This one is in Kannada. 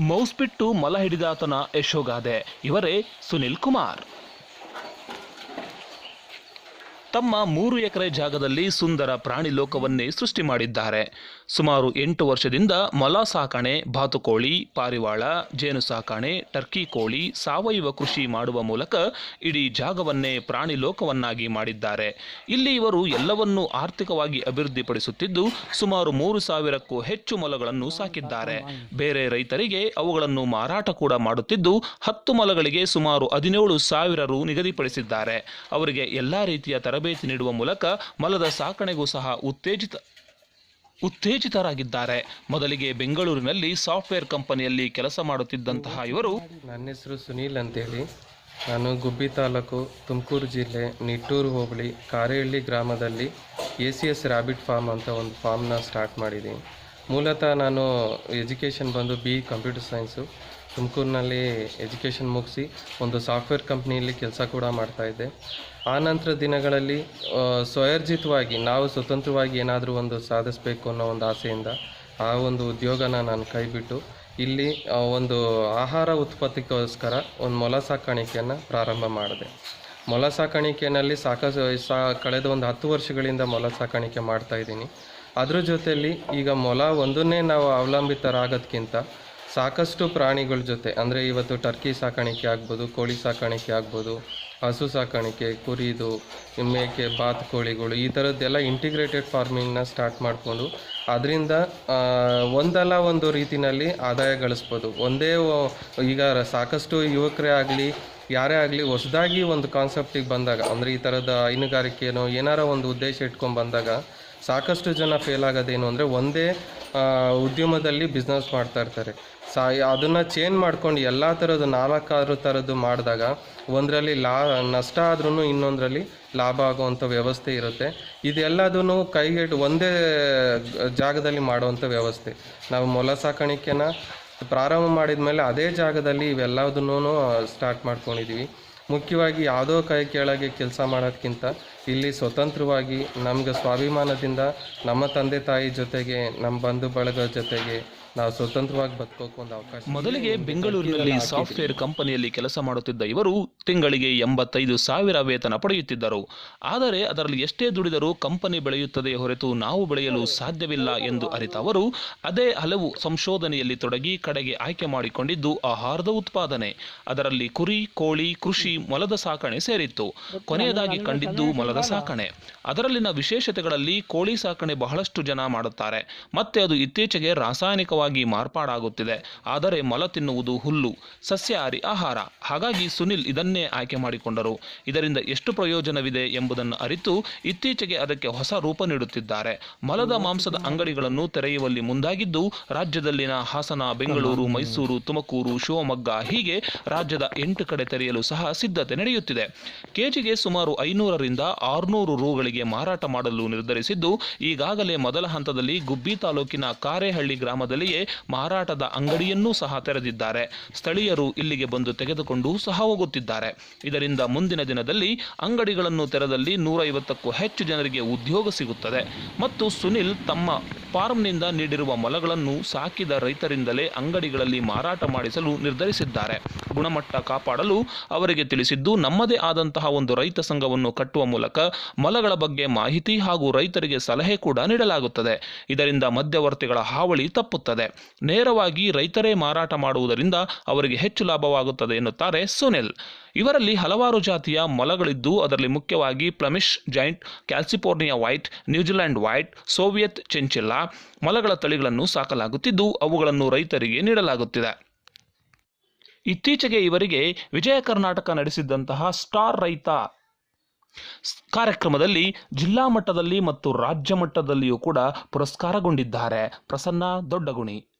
ಮೌಸ್ ಬಿಟ್ಟು ಮಲ ಹಿಡಿದಾತನ ಯಶೋಗಾದೆ. ಇವರೇ ಸುನಿಲ್ ಕುಮಾರ್. ತಮ್ಮ ಮೂರು ಎಕರೆ ಜಾಗದಲ್ಲಿ ಸುಂದರ ಪ್ರಾಣಿ ಲೋಕವನ್ನೇ ಸೃಷ್ಟಿ ಮಾಡಿದ್ದಾರೆ. ಸುಮಾರು ಎಂಟು ವರ್ಷದಿಂದ ಮೊಲ ಸಾಕಣೆ, ಬಾತುಕೋಳಿ, ಪಾರಿವಾಳ, ಜೇನು ಸಾಕಣೆ, ಟರ್ಕಿ ಕೋಳಿ, ಸಾವಯವ ಕೃಷಿ ಮಾಡುವ ಮೂಲಕ ಇಡೀ ಜಾಗವನ್ನೇ ಪ್ರಾಣಿ ಲೋಕವನ್ನಾಗಿ ಮಾಡಿದ್ದಾರೆ. ಇಲ್ಲಿ ಇವರು ಎಲ್ಲವನ್ನೂ ಆರ್ಥಿಕವಾಗಿ ಅಭಿವೃದ್ಧಿಪಡಿಸುತ್ತಿದ್ದು ಸುಮಾರು ಮೂರು ಸಾವಿರಕ್ಕೂ ಹೆಚ್ಚು ಮೊಲಗಳನ್ನು ಸಾಕಿದ್ದಾರೆ. ಬೇರೆ ರೈತರಿಗೆ ಅವುಗಳನ್ನು ಮಾರಾಟ ಕೂಡ ಮಾಡುತ್ತಿದ್ದು ಹತ್ತು ಮೊಲಗಳಿಗೆ ಸುಮಾರು ಹದಿನೇಳು ಸಾವಿರ ರು ನಿಗದಿಪಡಿಸಿದ್ದಾರೆ. ಅವರಿಗೆ ಎಲ್ಲಾ ರೀತಿಯ ತರಬೇತಿ ನೀಡುವ ಮೂಲಕ ಮಲದ ಸಾಕಣೆಗೂ ಸಹ ಉತ್ತೇಜಿತ ಉತ್ತೇಜಿತರಾಗಿದ್ದಾರೆ. ಮೊದಲಿಗೆ ಬೆಂಗಳೂರಿನಲ್ಲಿ ಸಾಫ್ಟ್ವೇರ್ ಕಂಪನಿಯಲ್ಲಿ ಕೆಲಸ ಮಾಡುತ್ತಿದ್ದಂತಹ ಇವರು ನನ್ನ ಹೆಸರು ಸುನೀಲ್ ಅಂತೇಳಿ. ನಾನು ಗುಬ್ಬಿ ತಾಲೂಕು ತುಮಕೂರು ಜಿಲ್ಲೆ ನಿಟ್ಟೂರು ಹೋಬಳಿ ಕಾರೇಹಳ್ಳಿ ಗ್ರಾಮದಲ್ಲಿ A C S rabbit farm ಅಂತ ಒಂದು ಫಾರ್ಮ್ನ ಸ್ಟಾರ್ಟ್ ಮಾಡಿದ್ದೀನಿ. ಮೂಲತಃ ನಾನು ಎಜುಕೇಷನ್ ಬಂದು ಬಿ ಕಂಪ್ಯೂಟರ್ ಸೈನ್ಸು, ತುಮಕೂರಿನಲ್ಲಿ ಎಜುಕೇಷನ್ ಮುಗಿಸಿ ಒಂದು ಸಾಫ್ಟ್ವೇರ್ ಕಂಪ್ನಿಯಲ್ಲಿ ಕೆಲಸ ಕೂಡ ಮಾಡ್ತಾಯಿದ್ದೆ ಆ ನಂತರ ದಿನಗಳಲ್ಲಿ ಸ್ವಯರ್ಜಿತವಾಗಿ ನಾವು ಸ್ವತಂತ್ರವಾಗಿ ಏನಾದರೂ ಒಂದು ಸಾಧಿಸಬೇಕು ಅನ್ನೋ ಒಂದು ಆಸೆಯಿಂದ ಆ ಒಂದು ಉದ್ಯೋಗನ ನಾನು ಕೈಬಿಟ್ಟು ಇಲ್ಲಿ ಒಂದು ಆಹಾರ ಉತ್ಪತ್ತಿಗೋಸ್ಕರ ಒಂದು ಮೊಲ ಸಾಕಾಣಿಕೆಯನ್ನು ಪ್ರಾರಂಭ ಮಾಡಿದೆ. ಮೊಲ ಸಾಕಾಣಿಕೆಯಲ್ಲಿ ಸಾಕಷ್ಟು ಸಾ, ಕಳೆದ ಒಂದು ಹತ್ತು ವರ್ಷಗಳಿಂದ ಮೊಲ ಸಾಕಾಣಿಕೆ ಮಾಡ್ತಾ ಇದ್ದೀನಿ. ಅದರ ಜೊತೆಯಲ್ಲಿ ಈಗ ಮೊಲ ಒಂದನ್ನೇ ನಾವು ಅವಲಂಬಿತರಾಗೋದ್ಕಿಂತ ಸಾಕಷ್ಟು ಪ್ರಾಣಿಗಳ ಜೊತೆ, ಅಂದರೆ ಇವತ್ತು ಟರ್ಕಿ ಸಾಕಾಣಿಕೆ ಆಗ್ಬೋದು, ಕೋಳಿ ಸಾಕಾಣಿಕೆ ಆಗ್ಬೋದು ಹಸು ಸಾಕಾಣಿಕೆ ಕುರಿದು, ಮೇಕೆ, ಬಾತುಕೋಳಿಗಳು ಈ ಥರದ್ದೆಲ್ಲ ಇಂಟಿಗ್ರೇಟೆಡ್ ಫಾರ್ಮಿಂಗ್ನ ಸ್ಟಾರ್ಟ್ ಮಾಡಿಕೊಂಡು ಅದರಿಂದ ಒಂದಲ್ಲ ಒಂದು ರೀತಿಯಲ್ಲಿ ಆದಾಯ ಗಳಿಸ್ಬೋದು. ಒಂದೇ ಈಗ ಸಾಕಷ್ಟು ಯುವಕರೇ ಆಗಲಿ, ಯಾರೇ ಆಗಲಿ ಹೊಸದಾಗಿ ಒಂದು ಕಾನ್ಸೆಪ್ಟಿಗೆ ಬಂದಾಗ, ಅಂದರೆ ಈ ಥರದ ಹೈನುಗಾರಿಕೆನೋ ಏನಾರ ಒಂದು ಉದ್ದೇಶ ಇಟ್ಕೊಂಡು ಬಂದಾಗ ಸಾಕಷ್ಟು ಜನ ಫೇಲ್ ಆಗೋದೇನು ಅಂದರೆ ಒಂದೇ ಉದ್ಯಮದಲ್ಲಿ ಬಿಸ್ನೆಸ್ ಮಾಡ್ತಾ ಇರ್ತಾರೆ. ಸಾ ಅದನ್ನು ಚೇಂಜ್ ಮಾಡ್ಕೊಂಡು ಎಲ್ಲ ಥರದ್ದು ನಾಲ್ಕಾರು ಥರದ್ದು ಮಾಡಿದಾಗ ಒಂದರಲ್ಲಿ ಲಾ, ನಷ್ಟ ಆದ್ರೂ ಇನ್ನೊಂದರಲ್ಲಿ ಲಾಭ ಆಗುವಂಥ ವ್ಯವಸ್ಥೆ ಇರುತ್ತೆ. ಇದೆಲ್ಲದೂ ಕೈಗೆಟ್ ಒಂದೇ ಜಾಗದಲ್ಲಿ ಮಾಡುವಂಥ ವ್ಯವಸ್ಥೆ. ನಾವು ಮೊಲ ಸಾಕಾಣಿಕೆನ ಪ್ರಾರಂಭ ಮಾಡಿದ ಮೇಲೆ ಅದೇ ಜಾಗದಲ್ಲಿ ಇವೆಲ್ಲದನ್ನೂ ಸ್ಟಾರ್ಟ್ ಮಾಡ್ಕೊಂಡಿದ್ದೀವಿ ಮುಖ್ಯವಾಗಿ ಯಾವುದೋ ಕೈ ಕೆಳಗೆ ಕೆಲಸ ಮಾಡೋದಕ್ಕಿಂತ ಇಲ್ಲಿ ಸ್ವತಂತ್ರವಾಗಿ ನಮ್ಗೆ ಸ್ವಾಭಿಮಾನದಿಂದ ನಮ್ಮ ತಂದೆ ತಾಯಿ ಜೊತೆಗೆ, ನಮ್ಮ ಬಂಧು ಬಳಗ ಜೊತೆಗೆ ನಾವು ಸ್ವತಂತ್ರವಾಗಿ ಬದುಕೋಕೆ ಒಂದು ಅವಕಾಶ ಮೊದಲಿಗೆ ಬೆಂಗಳೂರಿನಲ್ಲಿ ಸಾಫ್ಟ್ವೇರ್ ಕಂಪನಿಯಲ್ಲಿ ಕೆಲಸ ಮಾಡುತ್ತಿದ್ದ ಇವರು ತಿಂಗಳಿಗೆ ಎಂಬತ್ತೈದು ಸಾವಿರ ವೇತನ ಪಡೆಯುತ್ತಿದ್ದರು. ಆದರೆ ಅದರಲ್ಲಿ ಎಷ್ಟೇ ದುಡಿದರೂ ಕಂಪನಿ ಬೆಳೆಯುತ್ತದೆ ಹೊರತು ನಾವು ಬೆಳೆಯಲು ಸಾಧ್ಯವಿಲ್ಲ ಎಂದು ಅರಿತ ಅವರು ಅದೇ ಹಲವು ಸಂಶೋಧನೆಯಲ್ಲಿ ತೊಡಗಿ ಕಡೆಗೆ ಆಯ್ಕೆ ಮಾಡಿಕೊಂಡಿದ್ದು ಆಹಾರದ ಉತ್ಪಾದನೆ ಅದರಲ್ಲಿ ಕುರಿ ಕೋಳಿ ಕೃಷಿ ಮೊಲದ ಸಾಕಣೆ ಸೇರಿತ್ತು. ಕೊನೆಯದಾಗಿ ಕಂಡಿದ್ದು ಮೊಲದ ಸಾಕಣೆ. ಅದರಲ್ಲಿನ ವಿಶೇಷತೆಗಳಲ್ಲಿ ಕೋಳಿ ಸಾಕಣೆ ಬಹಳಷ್ಟು ಜನ ಮಾಡುತ್ತಾರೆ. ಮತ್ತೆ ಅದು ಇತ್ತೀಚೆಗೆ ರಾಸಾಯನಿಕವಾಗಿ ಮಾರ್ಪಾಡಾಗುತ್ತಿದೆ. ಆದರೆ ಮಲ ತಿನ್ನುವುದು ಹುಲ್ಲು ಸಸ್ಯಹಾರಿ ಆಹಾರ. ಹಾಗಾಗಿ ಸುನಿಲ್ ಇದನ್ನೇ ಆಯ್ಕೆ ಮಾಡಿಕೊಂಡರು. ಇದರಿಂದ ಎಷ್ಟು ಪ್ರಯೋಜನವಿದೆ ಎಂಬುದನ್ನು ಅರಿತು ಇತ್ತೀಚೆಗೆ ಅದಕ್ಕೆ ಹೊಸ ರೂಪ ನೀಡುತ್ತಿದ್ದಾರೆ. ಮಲದ ಮಾಂಸದ ಅಂಗಡಿಗಳನ್ನು ತೆರೆಯುವಲ್ಲಿ ಮುಂದಾಗಿದ್ದು, ರಾಜ್ಯದಲ್ಲಿನ ಹಾಸನ, ಬೆಂಗಳೂರು, ಮೈಸೂರು, ತುಮಕೂರು, ಶಿವಮೊಗ್ಗ ಹೀಗೆ ರಾಜ್ಯದ ಎಂಟು ಕಡೆ ತೆರೆಯಲು ಸಹ ಸಿದ್ಧತೆ ನಡೆಯುತ್ತಿದೆ. ಕೆಜಿಗೆ ಸುಮಾರು ಐನೂರರಿಂದ ಆರುನೂರು ರುಗಳಿಗೆ ಮಾರಾಟ ಮಾಡಲು ನಿರ್ಧರಿಸಿದ್ದು, ಈಗಾಗಲೇ ಮೊದಲ ಹಂತದಲ್ಲಿ ಗುಬ್ಬಿ ತಾಲೂಕಿನ ಕಾರೇಹಳ್ಳಿ ಗ್ರಾಮದಲ್ಲಿಯೇ ಮಾರಾಟದ ಅಂಗಡಿಯನ್ನೂ ಸಹ ತೆರೆದಿದ್ದಾರೆ. ಸ್ಥಳೀಯರು ಇಲ್ಲಿಗೆ ಬಂದು ತೆಗೆದುಕೊಂಡು ಸಹ ಹೋಗುತ್ತಿದ್ದಾರೆ. ಇದರಿಂದ ಮುಂದಿನ ದಿನದಲ್ಲಿ ಅಂಗಡಿಗಳನ್ನು ತೆರೆದಲ್ಲಿ ನೂರೈವತ್ತಕ್ಕೂ ಹೆಚ್ಚು ಜನರಿಗೆ ಉದ್ಯೋಗ ಸಿಗುತ್ತದೆ. ಮತ್ತು ಸುನಿಲ್ ತಮ್ಮ ಫಾರ್ಮ್ನಿಂದ ನೀಡಿರುವ ಮೊಲಗಳನ್ನು ಸಾಕಿದ ರೈತರಿಂದಲೇ ಅಂಗಡಿಗಳಲ್ಲಿ ಮಾರಾಟ ಮಾಡಿಸಲು ನಿರ್ಧರಿಸಿದ್ದಾರೆ. ಗುಣಮಟ್ಟ ಕಾಪಾಡಲು ಅವರಿಗೆ ತಿಳಿಸಿದ್ದು, ನಮ್ಮದೇ ಆದಂತಹ ಒಂದು ರೈತ ಸಂಘವನ್ನು ಕಟ್ಟುವ ಮೂಲಕ ಮೊಲಗಳ ಬಗ್ಗೆ ಮಾಹಿತಿ ಹಾಗೂ ರೈತರಿಗೆ ಸಲಹೆ ಕೂಡ ನೀಡಲಾಗುತ್ತದೆ. ಇದರಿಂದ ಮಧ್ಯವರ್ತಿಗಳ ಹಾವಳಿ ತಪ್ಪುತ್ತದೆ. ನೇರವಾಗಿ ರೈತರೇ ಮಾರಾಟ ಮಾಡುವುದರಿಂದ ಅವರಿಗೆ ಹೆಚ್ಚು ಲಾಭವಾಗುತ್ತದೆ ಎನ್ನುತ್ತಾರೆ ಸುನಿಲ್. ಇವರಲ್ಲಿ ಹಲವಾರು ಜಾತಿಯ ಮೊಲಗಳಿದ್ದು, ಅದರಲ್ಲಿ ಮುಖ್ಯವಾಗಿ Flemish giant California white New Zealand white, Soviet, chinchilla ಮೊಲಗಳ ತಳಿಗಳನ್ನು ಸಾಕಲಾಗುತ್ತಿದ್ದು, ಅವುಗಳನ್ನು ರೈತರಿಗೆ ನೀಡಲಾಗುತ್ತಿದೆ. ಇತ್ತೀಚೆಗೆ ಇವರಿಗೆ ವಿಜಯ ಕರ್ನಾಟಕ ನಡೆಸಿದ್ದಂತಹ ಸ್ಟಾರ್ ರೈತ ಕಾರ್ಯಕ್ರಮದಲ್ಲಿ ಜಿಲ್ಲಾ ಮಟ್ಟದಲ್ಲಿ ಮತ್ತು ರಾಜ್ಯ ಮಟ್ಟದಲ್ಲಿಯೂ ಕೂಡ ಪುರಸ್ಕಾರಗೊಂಡಿದ್ದಾರೆ. ಪ್ರಸನ್ನ ದೊಡ್ಡಗುಣಿ.